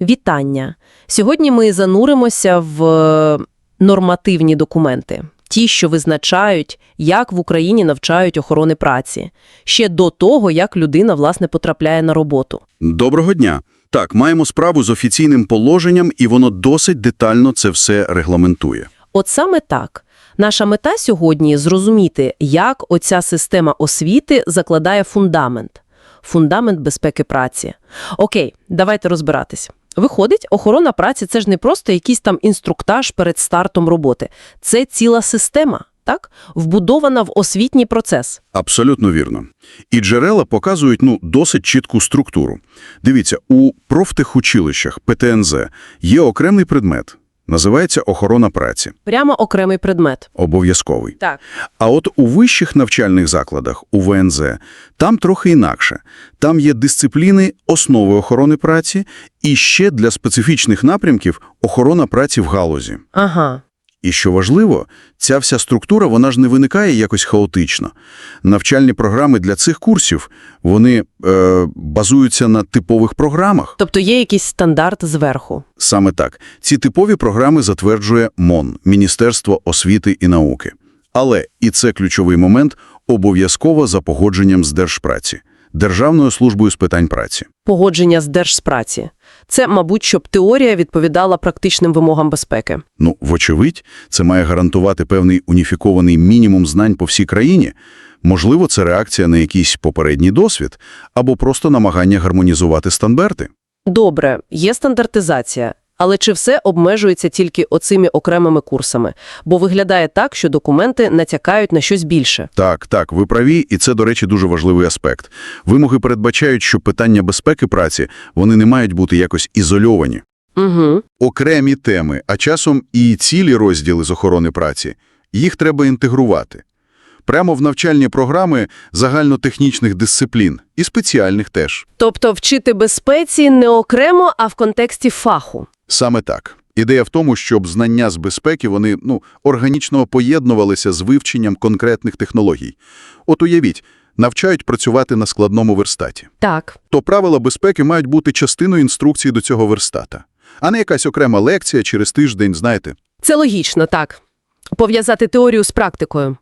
Вітання! Сьогодні ми зануримося в е, нормативні документи. Ті, що визначають, як в Україні навчають охорони праці, ще до того, як людина, власне, потрапляє на роботу. Доброго дня. Так, маємо справу з офіційним положенням, і воно досить детально це все регламентує. От саме так. Наша мета сьогодні – зрозуміти, як оця система освіти закладає фундамент. Фундамент безпеки праці. Окей, давайте розбиратись. Виходить, охорона праці – це ж не просто якийсь там інструктаж перед стартом роботи. Це ціла система, так? Вбудована в освітній процес. Абсолютно вірно. І джерела показують ну, досить чітку структуру. Дивіться, у профтехучилищах ПТНЗ є окремий предмет. Називається охорона праці. Прямо окремий предмет. Обов'язковий. Так. А от у вищих навчальних закладах, у ВНЗ, там трохи інакше. Там є дисципліни основи охорони праці і ще для специфічних напрямків охорона праці в галузі. Ага. І що важливо, ця вся структура, вона ж не виникає якось хаотично. Навчальні програми для цих курсів, вони е, базуються на типових програмах. Тобто є якийсь стандарт зверху. Саме так. Ці типові програми затверджує МОН – Міністерство освіти і науки. Але, і це ключовий момент, обов'язково за погодженням з Держпраці, Державною службою з питань праці. Погодження з Держспраці. Це, мабуть, щоб теорія відповідала практичним вимогам безпеки. Ну, вочевидь, це має гарантувати певний уніфікований мінімум знань по всій країні. Можливо, це реакція на якийсь попередній досвід або просто намагання гармонізувати стандарти. Добре, є стандартизація. Але чи все обмежується тільки оцими окремими курсами? Бо виглядає так, що документи натякають на щось більше. Так, так, ви праві, і це, до речі, дуже важливий аспект. Вимоги передбачають, що питання безпеки праці, вони не мають бути якось ізольовані. Угу. Окремі теми, а часом і цілі розділи з охорони праці, їх треба інтегрувати. Прямо в навчальні програми загальнотехнічних дисциплін і спеціальних теж. Тобто вчити безпеці не окремо, а в контексті фаху. Саме так. Ідея в тому, щоб знання з безпеки вони ну, органічно поєднувалися з вивченням конкретних технологій. От уявіть, навчають працювати на складному верстаті. Так. То правила безпеки мають бути частиною інструкції до цього верстата, а не якась окрема лекція через тиждень, знаєте. Це логічно, так. Пов'язати теорію з практикою.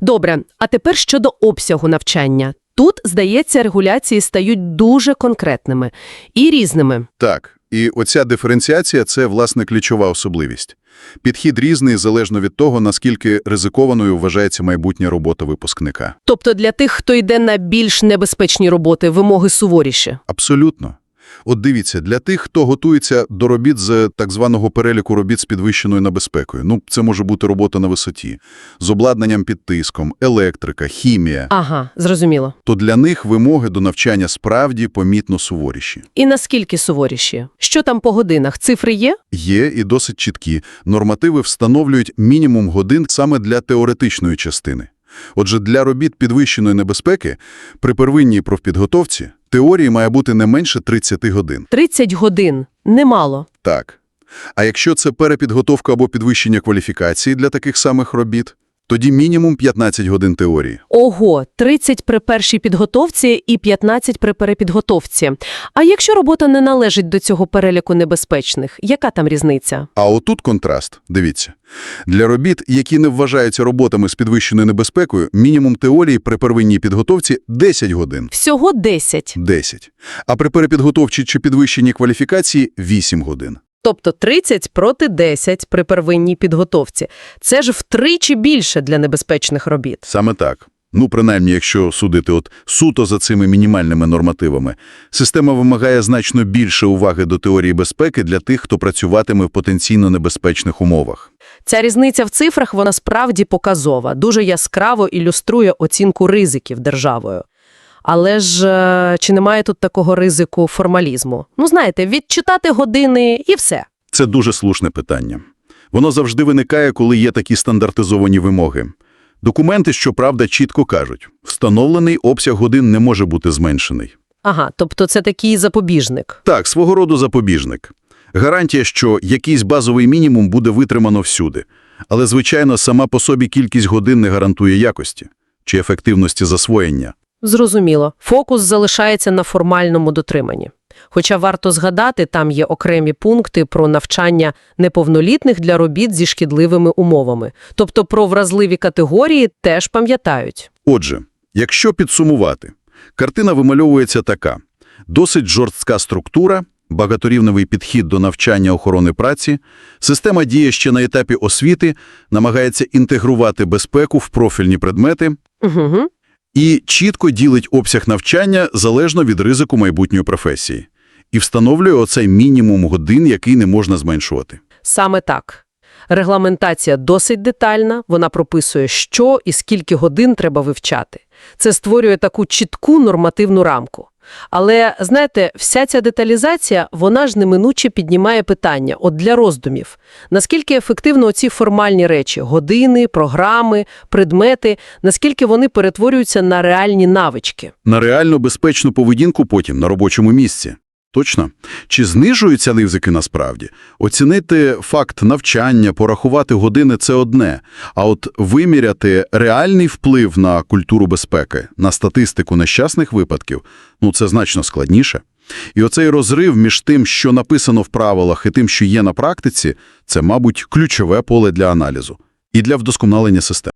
Добре, а тепер щодо обсягу навчання. Тут, здається, регуляції стають дуже конкретними і різними. Так, і оця диференціація – це, власне, ключова особливість. Підхід різний залежно від того, наскільки ризикованою вважається майбутня робота випускника. Тобто для тих, хто йде на більш небезпечні роботи, вимоги суворіші. Абсолютно. От дивіться, для тих, хто готується до робіт з так званого переліку робіт з підвищеною небезпекою, ну, це може бути робота на висоті, з обладнанням під тиском, електрика, хімія, Ага, зрозуміло. то для них вимоги до навчання справді помітно суворіші. І наскільки суворіші? Що там по годинах? Цифри є? Є і досить чіткі. Нормативи встановлюють мінімум годин саме для теоретичної частини. Отже, для робіт підвищеної небезпеки при первинній профпідготовці теорії має бути не менше 30 годин. 30 годин. Немало. Так. А якщо це перепідготовка або підвищення кваліфікації для таких самих робіт, тоді мінімум 15 годин теорії. Ого, 30 при першій підготовці і 15 при перепідготовці. А якщо робота не належить до цього переліку небезпечних, яка там різниця? А отут контраст. Дивіться. Для робіт, які не вважаються роботами з підвищеною небезпекою, мінімум теорії при первинній підготовці – 10 годин. Всього 10. 10. А при перепідготовчій чи підвищенні кваліфікації – 8 годин. Тобто 30 проти 10 при первинній підготовці. Це ж втричі більше для небезпечних робіт. Саме так. Ну, принаймні, якщо судити от суто за цими мінімальними нормативами, система вимагає значно більше уваги до теорії безпеки для тих, хто працюватиме в потенційно небезпечних умовах. Ця різниця в цифрах, вона справді показова, дуже яскраво ілюструє оцінку ризиків державою. Але ж е, чи немає тут такого ризику формалізму? Ну, знаєте, відчитати години і все. Це дуже слушне питання. Воно завжди виникає, коли є такі стандартизовані вимоги. Документи, щоправда, чітко кажуть, встановлений обсяг годин не може бути зменшений. Ага, тобто це такий запобіжник. Так, свого роду запобіжник. Гарантія, що якийсь базовий мінімум буде витримано всюди. Але, звичайно, сама по собі кількість годин не гарантує якості чи ефективності засвоєння. Зрозуміло. Фокус залишається на формальному дотриманні. Хоча варто згадати, там є окремі пункти про навчання неповнолітних для робіт зі шкідливими умовами. Тобто про вразливі категорії теж пам'ятають. Отже, якщо підсумувати, картина вимальовується така. Досить жорстка структура, багаторівневий підхід до навчання охорони праці, система діє ще на етапі освіти, намагається інтегрувати безпеку в профільні предмети Угу. І чітко ділить обсяг навчання залежно від ризику майбутньої професії. І встановлює оцей мінімум годин, який не можна зменшувати. Саме так. Регламентація досить детальна, вона прописує, що і скільки годин треба вивчати. Це створює таку чітку нормативну рамку. Але, знаєте, вся ця деталізація, вона ж неминуче піднімає питання, от для роздумів. Наскільки ефективно ці формальні речі – години, програми, предмети, наскільки вони перетворюються на реальні навички? На реально безпечну поведінку потім на робочому місці. Точно? Чи знижуються ризики насправді? Оцінити факт навчання, порахувати години – це одне. А от виміряти реальний вплив на культуру безпеки, на статистику нещасних випадків – ну це значно складніше. І оцей розрив між тим, що написано в правилах, і тим, що є на практиці – це, мабуть, ключове поле для аналізу і для вдосконалення системи.